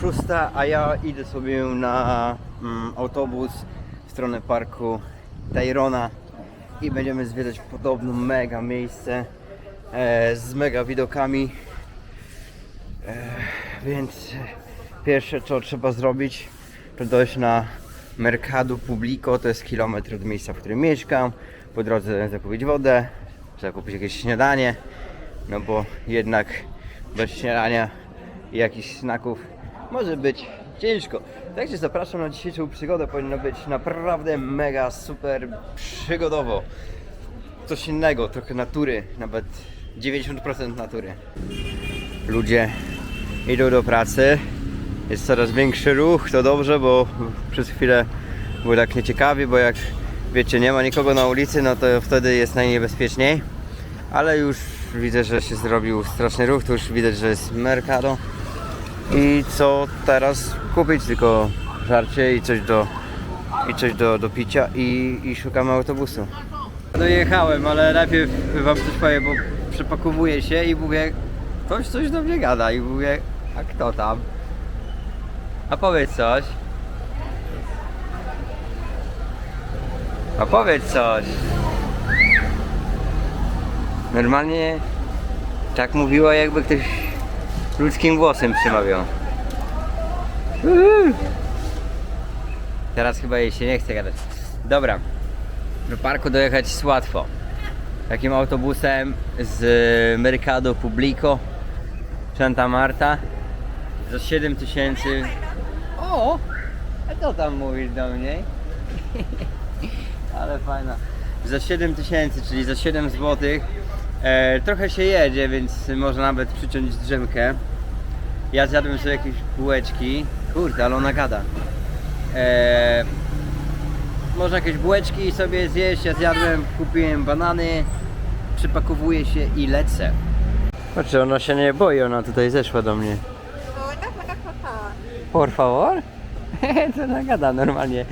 szósta, a ja idę sobie na mm, autobus w stronę parku Tyrona i będziemy zwiedzać podobno mega miejsce e, z mega widokami. E, więc pierwsze co trzeba zrobić to dojść na Mercado Publico, to jest kilometr od miejsca, w którym mieszkam. Po drodze zakupić wodę, zakupić jakieś śniadanie, no bo jednak bez śniadania i jakichś snaków może być ciężko. Także zapraszam na dzisiejszą przygodę, powinno być naprawdę mega super przygodowo. Coś innego, trochę natury, nawet 90% natury. Ludzie idą do pracy, jest coraz większy ruch, to dobrze, bo przez chwilę było tak nieciekawie, bo jak wiecie, nie ma nikogo na ulicy, no to wtedy jest najniebezpieczniej. Ale już widzę, że się zrobił straszny ruch, to już widać, że jest Mercado. I co teraz kupić? Tylko żarcie i coś do, i coś do, do picia i, i szukamy autobusu. Dojechałem, ale najpierw wam coś powiem, bo przepakowuję się i mówię, ktoś coś do mnie gada i mówię, a kto tam? A powiedz coś. A powiedz coś. Normalnie tak mówiła jakby ktoś ludzkim głosem przemawiał. Teraz chyba jej się nie chce gadać. Dobra. Do parku dojechać jest łatwo. Takim autobusem z Mercado Publico Santa Marta za 7 tysięcy. O! A co tam mówisz do mnie? Ale fajna. Za 7 tysięcy, czyli za 7 zł. E, trochę się jedzie, więc można nawet przyciąć drzemkę. Ja zjadłem sobie jakieś bułeczki. Kurde, ale ona gada. E, można jakieś bułeczki sobie zjeść. Ja zjadłem, kupiłem banany. Przypakowuję się i lecę. Patrzcie, ona się nie boi, ona tutaj zeszła do mnie. Por favor? to ona gada normalnie.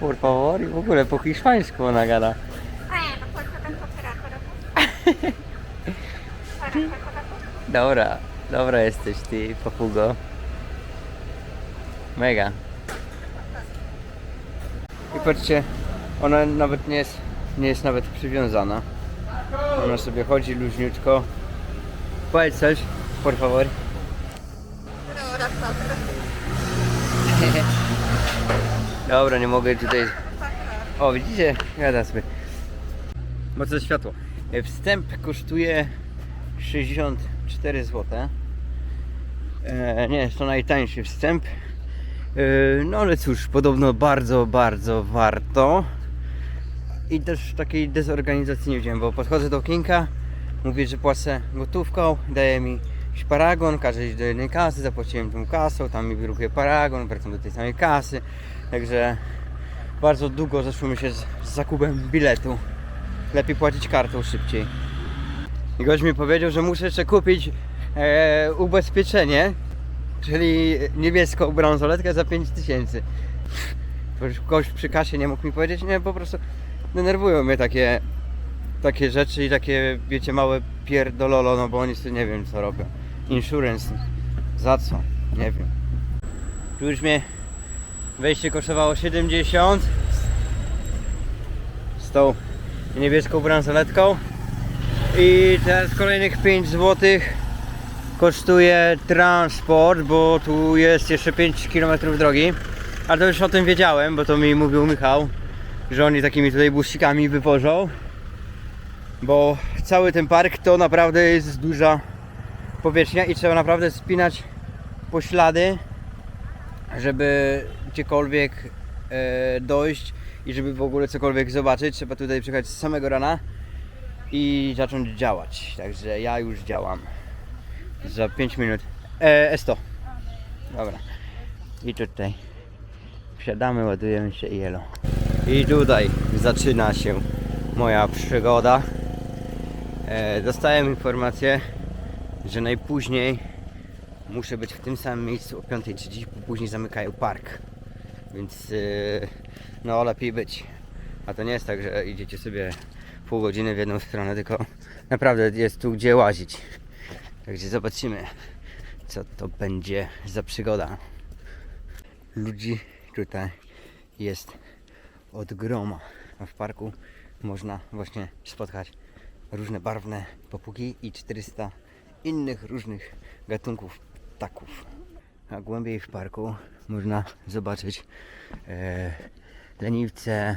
Por favor i w ogóle po hiszpańsku ona gada. Dobra, dobra jesteś ty, papugo. Mega. I patrzcie, ona nawet nie jest, nie jest nawet przywiązana. Ona sobie chodzi luźniutko. Powiedz coś, por favor. Dobra, nie mogę tutaj... O, widzicie? Gada sobie. Mocne światło. Wstęp kosztuje 64 zł. E, nie jest to najtańszy wstęp. E, no ale cóż, podobno bardzo, bardzo warto. I też takiej dezorganizacji nie widziałem, bo podchodzę do okienka, mówię, że płacę gotówką, daje mi paragon, każe iść do jednej kasy, zapłaciłem tą kasą, tam mi wyrukuje paragon, wracam do tej samej kasy. Także bardzo długo zeszło mi się z, z zakupem biletu. Lepiej płacić kartą szybciej. I gość mi powiedział, że muszę jeszcze kupić e, ubezpieczenie, czyli niebieską bransoletkę za 5000. To już Gość przy kasie nie mógł mi powiedzieć, nie, po prostu denerwują mnie takie, takie rzeczy i takie, wiecie, małe pierdololo, no bo oni sobie nie wiem co robią. Insurance, za co? Nie wiem. Tu już mnie wejście kosztowało 70 z tą niebieską bransoletką i teraz kolejnych 5 zł kosztuje transport, bo tu jest jeszcze 5 km drogi. Ale to już o tym wiedziałem, bo to mi mówił Michał, że oni takimi tutaj busikami wywożą. Bo cały ten park to naprawdę jest duża powierzchnia i trzeba naprawdę spinać poślady, żeby gdziekolwiek e, dojść i żeby w ogóle cokolwiek zobaczyć. Trzeba tutaj przyjechać z samego rana i zacząć działać. Także ja już działam. Za 5 minut. E, S100. Dobra. I tutaj wsiadamy, ładujemy się i jelo. I tutaj zaczyna się moja przygoda. E, dostałem informację, że najpóźniej muszę być w tym samym miejscu o 5.30, bo później zamykają park. Więc e, no lepiej być. A to nie jest tak, że idziecie sobie pół godziny w jedną stronę, tylko naprawdę jest tu gdzie łazić. Także zobaczymy, co to będzie za przygoda. ludzi tutaj jest od groma. A w parku można właśnie spotkać różne barwne papugi i 400 innych różnych gatunków ptaków. A głębiej w parku można zobaczyć e, leniwce,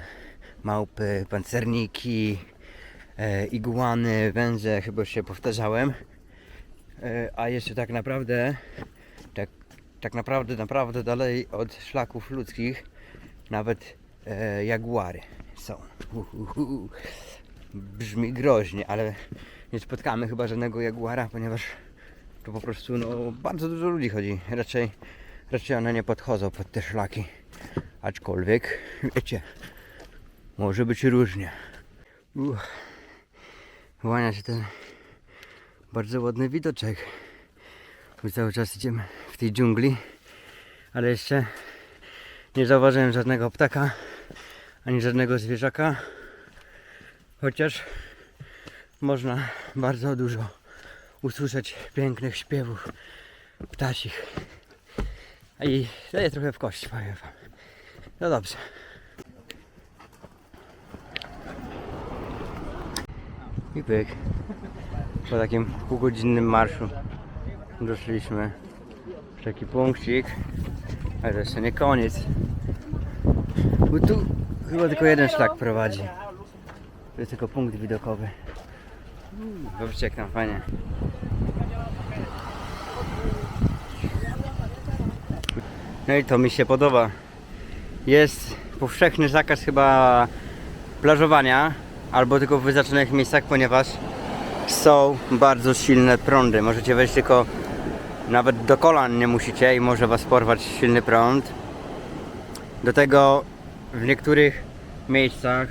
małpy, pancerniki, iguany, węże, chyba już się powtarzałem. E, a jeszcze tak naprawdę, tak, tak naprawdę, naprawdę dalej od szlaków ludzkich nawet e, jaguary są. Brzmi groźnie, ale nie spotkamy chyba żadnego jaguara, ponieważ tu po prostu no, bardzo dużo ludzi chodzi. Raczej, raczej one nie podchodzą pod te szlaki. Aczkolwiek, wiecie, może być różnie. Wyłania się ten bardzo ładny widoczek. Bo cały czas idziemy w tej dżungli, ale jeszcze nie zauważyłem żadnego ptaka, ani żadnego zwierzaka. Chociaż można bardzo dużo usłyszeć pięknych śpiewów ptasich. I daje trochę w kość, powiem wam. No dobrze. I pyk. Po takim półgodzinnym marszu doszliśmy w taki punkcik, ale to jeszcze nie koniec. Bo tu chyba tylko jeden szlak prowadzi. To jest tylko punkt widokowy. Zobaczcie jak tam fajnie. No i to mi się podoba. Jest powszechny zakaz chyba plażowania albo tylko w wyznaczonych miejscach, ponieważ są bardzo silne prądy. Możecie wejść tylko nawet do kolan nie musicie i może was porwać silny prąd. Do tego w niektórych miejscach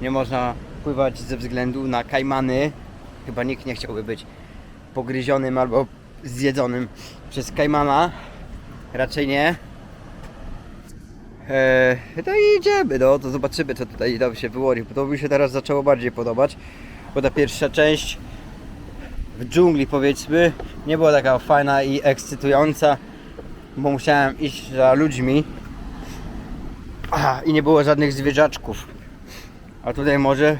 nie można pływać ze względu na kajmany. Chyba nikt nie chciałby być pogryzionym albo zjedzonym przez kajmana. Raczej nie. Eee, no i idziemy, no to zobaczymy co tutaj nam się wyłoni, bo to mi się teraz zaczęło bardziej podobać, bo ta pierwsza część w dżungli powiedzmy nie była taka fajna i ekscytująca, bo musiałem iść za ludźmi Aha, i nie było żadnych zwierzaczków. A tutaj może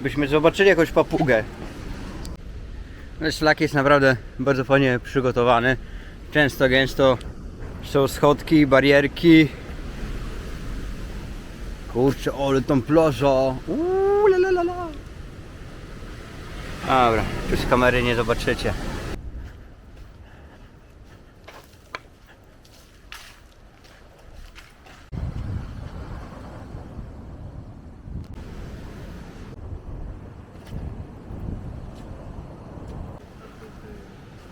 byśmy zobaczyli jakąś papugę. No, szlak jest naprawdę bardzo fajnie przygotowany. Często, gęsto są schodki, barierki. Kurczę, ale tą plaża. Uuu. Dobra, tu z kamery nie zobaczycie.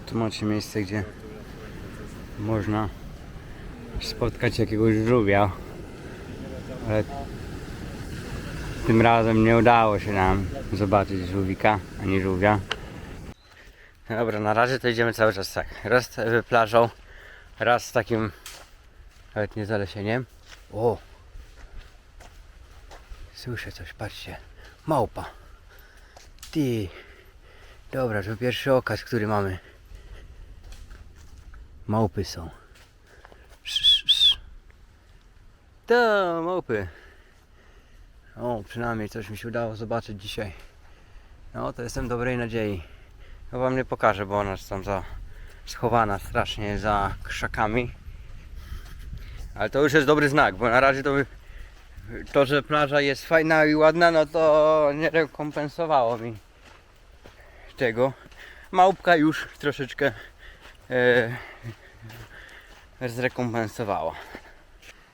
Tu macie miejsce, gdzie można spotkać jakiegoś żółwia, ale tym razem nie udało się nam zobaczyć żółwika ani żółwia. Dobra, na razie to idziemy cały czas tak. Raz plażą, raz z takim nawet nie zalesieniem. O! Słyszę coś, patrzcie. Małpa. Ty. Dobra, to pierwszy okaz, który mamy. Małpy są. To małpy. O, przynajmniej coś mi się udało zobaczyć dzisiaj. No, to jestem dobrej nadziei. Ja wam nie pokażę, bo ona jest tam za schowana strasznie za krzakami. Ale to już jest dobry znak, bo na razie to to, że plaża jest fajna i ładna, no to nie rekompensowało mi tego. Małpka już troszeczkę e, zrekompensowała.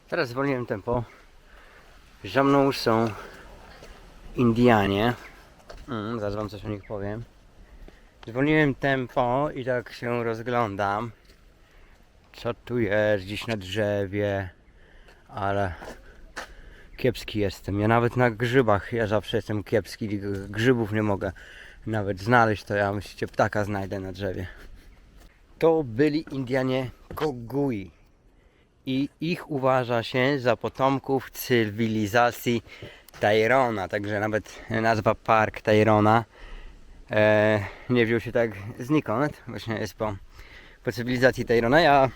Teraz zwolniłem tempo. Za mną są Indianie. Mm, zaraz wam coś o nich powiem. Zwolniłem tempo i tak się rozglądam. Co tu jest gdzieś na drzewie. Ale kiepski jestem. Ja nawet na grzybach, ja zawsze jestem kiepski. Grzybów nie mogę nawet znaleźć, to ja myślicie ptaka znajdę na drzewie. To byli Indianie Kogui i ich uważa się za potomków cywilizacji Tyrona, także nawet nazwa Park Tyrona e, nie wziął się tak znikąd, właśnie jest po, po cywilizacji Tyrona. Ja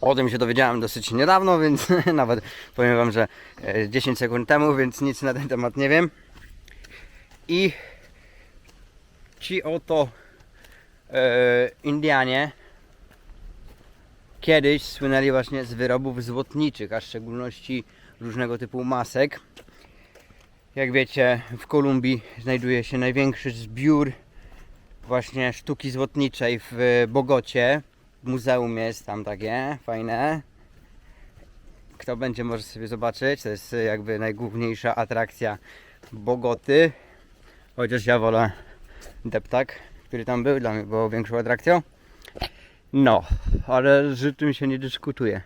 O tym się dowiedziałem dosyć niedawno, więc nawet powiem Wam, że e, 10 sekund temu, więc nic na ten temat nie wiem. I ci oto e, Indianie kiedyś słynęli właśnie z wyrobów złotniczych, a w szczególności różnego typu masek. Jak wiecie, w Kolumbii znajduje się największy zbiór właśnie sztuki złotniczej w Bogocie. Muzeum jest tam takie fajne. Kto będzie może sobie zobaczyć. To jest jakby najgłówniejsza atrakcja Bogoty. Chociaż ja wolę deptak, który tam był, dla mnie było większą atrakcją. No, ale z tym się nie dyskutuje.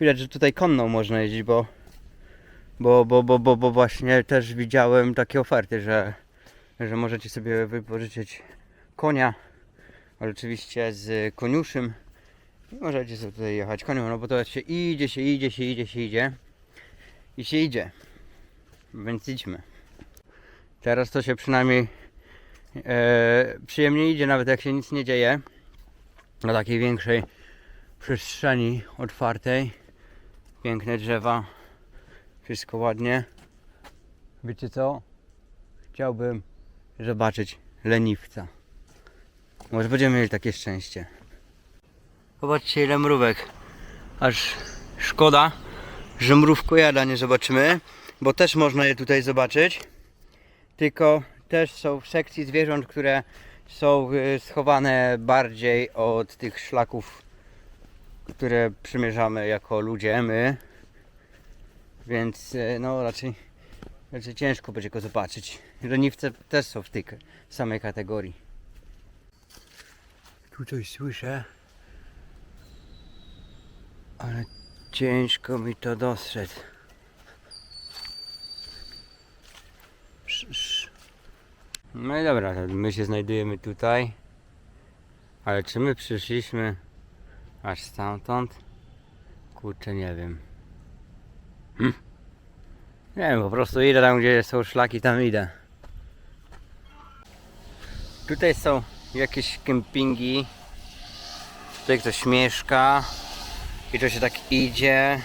Widać, że tutaj konną można jeździć, bo bo, bo, bo, bo, bo właśnie też widziałem takie oferty, że, że możecie sobie wypożyczyć konia, oczywiście z koniuszym i możecie sobie tutaj jechać konią, no bo to się idzie, się idzie, się idzie, się idzie i się idzie, więc idźmy. Teraz to się przynajmniej e, przyjemnie idzie, nawet jak się nic nie dzieje, na takiej większej przestrzeni otwartej, piękne drzewa, wszystko ładnie. Wiecie co? Chciałbym zobaczyć leniwca. Może będziemy mieli takie szczęście. Zobaczcie ile mrówek. Aż szkoda, że mrówkojada nie zobaczymy, bo też można je tutaj zobaczyć. Tylko też są w sekcji zwierząt, które są y, schowane bardziej od tych szlaków, które przymierzamy jako ludzie, my. Więc e, no raczej, raczej ciężko będzie go zobaczyć. Leniwce też są w tej samej kategorii. Tu coś słyszę. Ale ciężko mi to dostrzec. No i dobra, my się znajdujemy tutaj. Ale czy my przyszliśmy aż stamtąd? Kurczę, nie wiem. Nie wiem, po prostu idę tam, gdzie są szlaki, tam idę. Tutaj są jakieś kempingi. Tutaj ktoś mieszka. I to się tak idzie.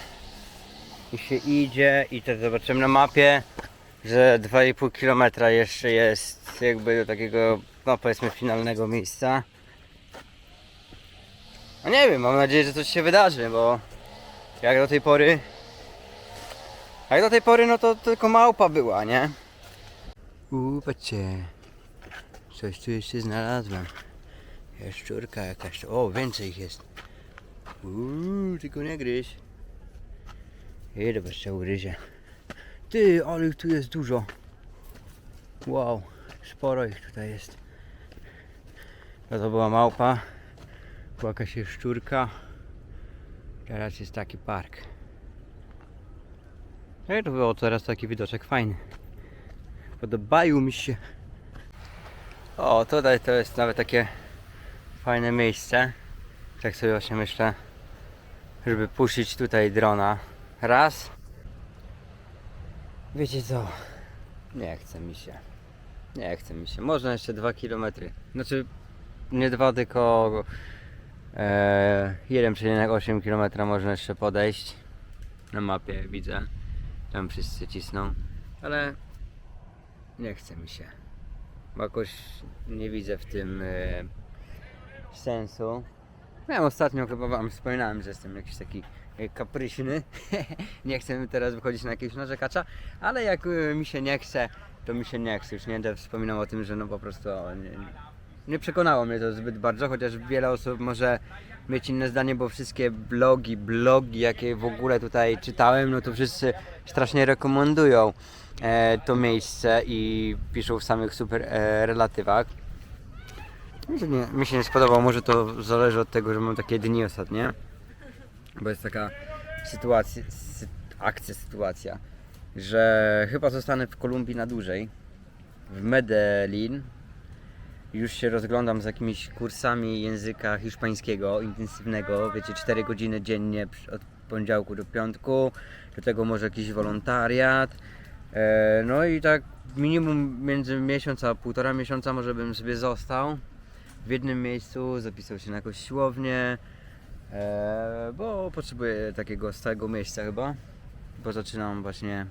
I się idzie. I to zobaczymy na mapie, że 2,5 km jeszcze jest jakby do takiego, no powiedzmy, finalnego miejsca. No nie wiem, mam nadzieję, że coś się wydarzy, bo jak do tej pory jak do tej pory, no to tylko małpa była, nie? Uuu, patrzcie. Coś tu jeszcze znalazłem. Jaszczurka jakaś. O, więcej ich jest. Uuu, tylko nie gryź. Ile jeszcze ugryzie. Ty, ale tu jest dużo. Wow, sporo ich tutaj jest. To, to była małpa. Była jakaś jaszczurka. Teraz jest taki park. No i to było teraz taki widoczek fajny. Podobają mi się. O, tutaj to jest nawet takie fajne miejsce. Tak sobie właśnie myślę, żeby puścić tutaj drona. Raz. Wiecie co? Nie chce mi się. Nie chce mi się. Można jeszcze 2 km. Znaczy nie dwa, tylko e, 1,8 km można jeszcze podejść. Na mapie widzę. Tam wszyscy cisną, ale nie chce mi się. Bo jakoś nie widzę w tym e, sensu. Miałem ostatnio chyba wam wspominałem, że jestem jakiś taki e, kapryśny. nie chcę teraz wychodzić na jakiegoś narzekacza, ale jak e, mi się nie chce, to mi się nie chce. Już nie będę wspominał o tym, że no po prostu nie, nie przekonało mnie to zbyt bardzo, chociaż wiele osób może mieć inne zdanie, bo wszystkie blogi, blogi, jakie w ogóle tutaj czytałem, no to wszyscy strasznie rekomendują e, to miejsce i piszą w samych super e, relatywach. Nie, mi się nie spodobał, może to zależy od tego, że mam takie dni ostatnie, bo jest taka sytuacja, sy, akcja, sytuacja, że chyba zostanę w Kolumbii na dłużej, w Medellin, już się rozglądam z jakimiś kursami języka hiszpańskiego intensywnego, wiecie, 4 godziny dziennie od poniedziałku do piątku, do tego może jakiś wolontariat. E, no i tak minimum między miesiąc a półtora miesiąca może bym sobie został w jednym miejscu, zapisał się na jakąś siłownię, E, bo potrzebuję takiego stałego miejsca chyba, bo zaczynam właśnie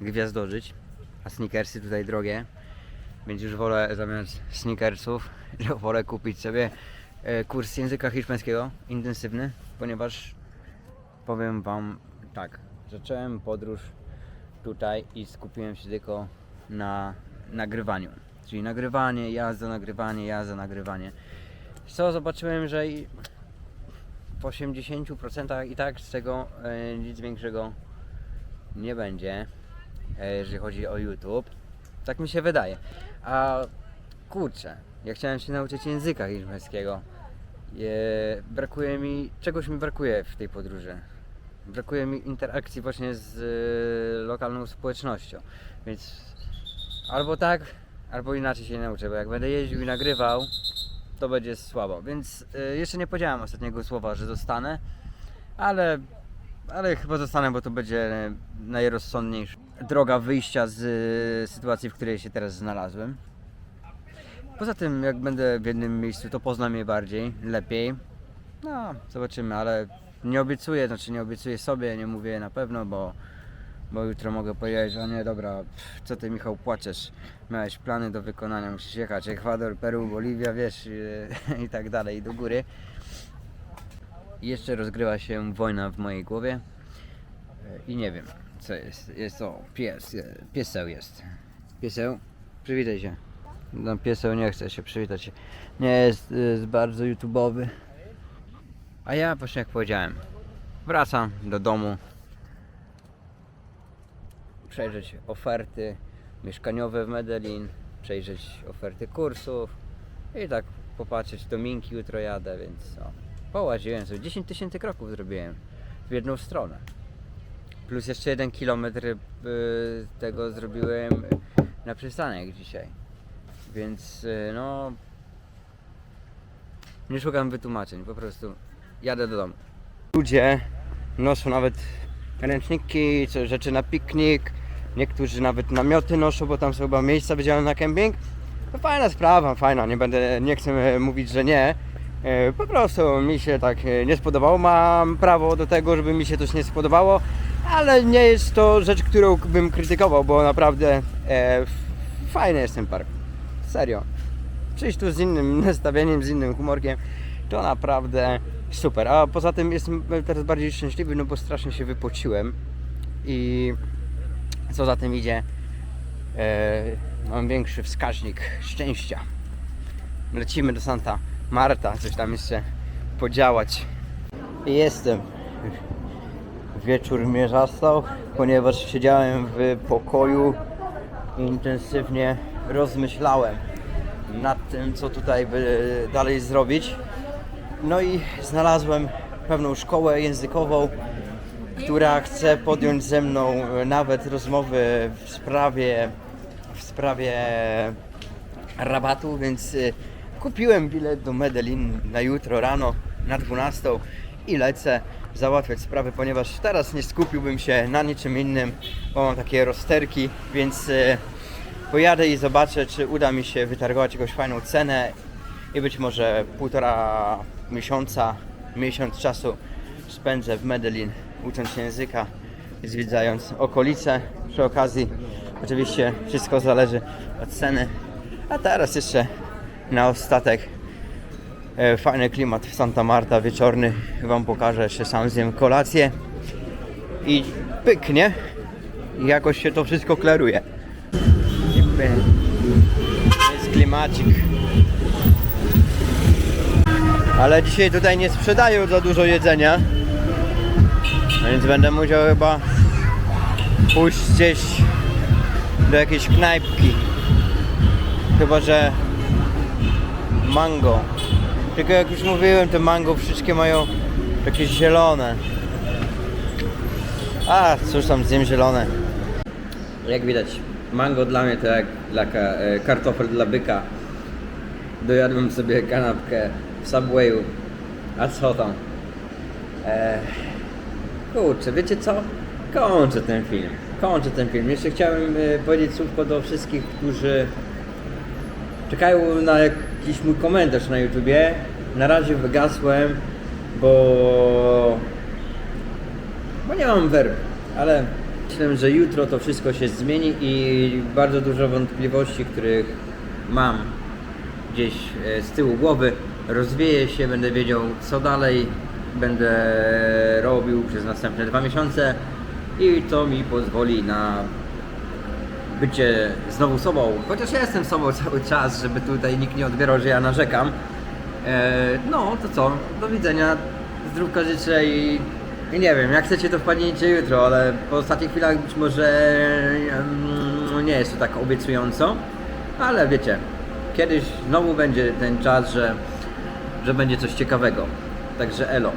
gwiazdożyć, a sneakersy tutaj drogie, więc już wolę zamiast sneakersów, wolę kupić sobie e, kurs języka hiszpańskiego intensywny, ponieważ powiem Wam tak, zacząłem podróż tutaj i skupiłem się tylko na nagrywaniu, czyli nagrywanie, jazda, nagrywanie, jazda, nagrywanie. Co zobaczyłem, że w 80% i tak z tego e, nic większego nie będzie, jeżeli chodzi o YouTube. Tak mi się wydaje. A kurczę, ja chciałem się nauczyć języka hiszpańskiego. E, brakuje mi, czegoś mi brakuje w tej podróży. Brakuje mi interakcji właśnie z e, lokalną społecznością. Więc albo tak, albo inaczej się nauczę, bo jak będę jeździł i nagrywał, to będzie słabo. Więc y, jeszcze nie powiedziałem ostatniego słowa, że zostanę, ale, ale chyba zostanę, bo to będzie najrozsądniejsza droga wyjścia z y, sytuacji, w której się teraz znalazłem. Poza tym, jak będę w jednym miejscu, to poznam je bardziej, lepiej. No, zobaczymy, ale nie obiecuję, znaczy nie obiecuję sobie, nie mówię na pewno, bo, bo jutro mogę powiedzieć, że nie, dobra, pff, co ty Michał płaczesz, miałeś plany do wykonania, musisz jechać, Ekwador, Peru, Boliwia, wiesz, yy, i tak dalej, do góry. I jeszcze rozgrywa się wojna w mojej głowie yy, i nie wiem, co jest, jest to pies, pieseł jest, pieseł, przywitaj się. No pieseł nie chce się przywitać się, nie jest, jest bardzo youtubowy. A ja właśnie jak powiedziałem, wracam do domu, przejrzeć oferty mieszkaniowe w Medellin, przejrzeć oferty kursów i tak popatrzeć do Minki jutro jadę, więc o, połaziłem sobie, 10 tysięcy kroków zrobiłem w jedną stronę. Plus jeszcze jeden kilometr y, tego zrobiłem na przystanek dzisiaj. Więc y, no nie szukam wytłumaczeń, po prostu jadę do domu. Ludzie noszą nawet ręczniki, rzeczy na piknik, niektórzy nawet namioty noszą, bo tam są chyba miejsca wydzielone na kemping. To fajna sprawa, fajna, nie będę, nie chcę mówić, że nie. E, Po prostu mi się tak e, nie spodobało, mam prawo do tego, żeby mi się coś nie spodobało, ale nie jest to rzecz, którą bym krytykował, bo naprawdę e, fajny jest ten park. Serio. Przyjść tu z innym nastawieniem, z innym humorkiem, to naprawdę super. A poza tym jestem teraz bardziej szczęśliwy, no bo strasznie się wypociłem i co za tym idzie, e, mam większy wskaźnik szczęścia. Lecimy do Santa Marta, coś tam jeszcze podziałać. Jestem. Wieczór mnie zastał, ponieważ siedziałem w pokoju i intensywnie rozmyślałem nad tym, co tutaj by dalej zrobić. No i znalazłem pewną szkołę językową, która chce podjąć ze mną nawet rozmowy w sprawie, w sprawie rabatu, więc y, kupiłem bilet do Medellin na jutro rano na 12 i lecę załatwiać sprawy, ponieważ teraz nie skupiłbym się na niczym innym, bo mam takie rozterki, więc y, pojadę i zobaczę, czy uda mi się wytargować jakąś fajną cenę i być może półtora miesiąca, miesiąc czasu spędzę w Medellin ucząc języka, zwiedzając okolice. Przy okazji oczywiście wszystko zależy od ceny. A teraz jeszcze na ostatek e, fajny klimat w Santa Marta wieczorny. Wam pokażę, jeszcze sam zjem kolację i pyknie. I jakoś się to wszystko klaruje. Jest klimacik. Ale dzisiaj tutaj nie sprzedają za dużo jedzenia. Więc będę musiał chyba pójść gdzieś do jakiejś knajpki. Chyba, że mango. Tylko jak już mówiłem, te mango wszystkie mają jakieś zielone. A, cóż tam, zjem zielone. Jak widać, mango dla mnie to jak dla e, kartofel dla byka. Dojadłem sobie kanapkę w Subwayu. A co tam? Eee, kurczę, wiecie co? Kończę ten film. Kończę ten film. Jeszcze chciałem e, powiedzieć słówko do wszystkich, którzy czekają na jakiś mój komentarz na YouTubie. Na razie wygasłem. bo, bo nie mam werby, ale myślę, że jutro to wszystko się zmieni i bardzo dużo wątpliwości, których mam gdzieś e, z tyłu głowy, rozwieje się, będę wiedział co dalej będę robił przez następne dwa miesiące i to mi pozwoli na bycie znowu sobą, chociaż ja jestem sobą cały czas, żeby tutaj nikt nie odbierał, że ja narzekam. E, no to co, do widzenia, zdrówka życzę i, nie wiem, jak chcecie to wpadnijcie jutro, ale po ostatnich chwilach być może em, nie jest to tak obiecująco, ale wiecie, kiedyś znowu będzie ten czas, że, że będzie coś ciekawego. Także elo.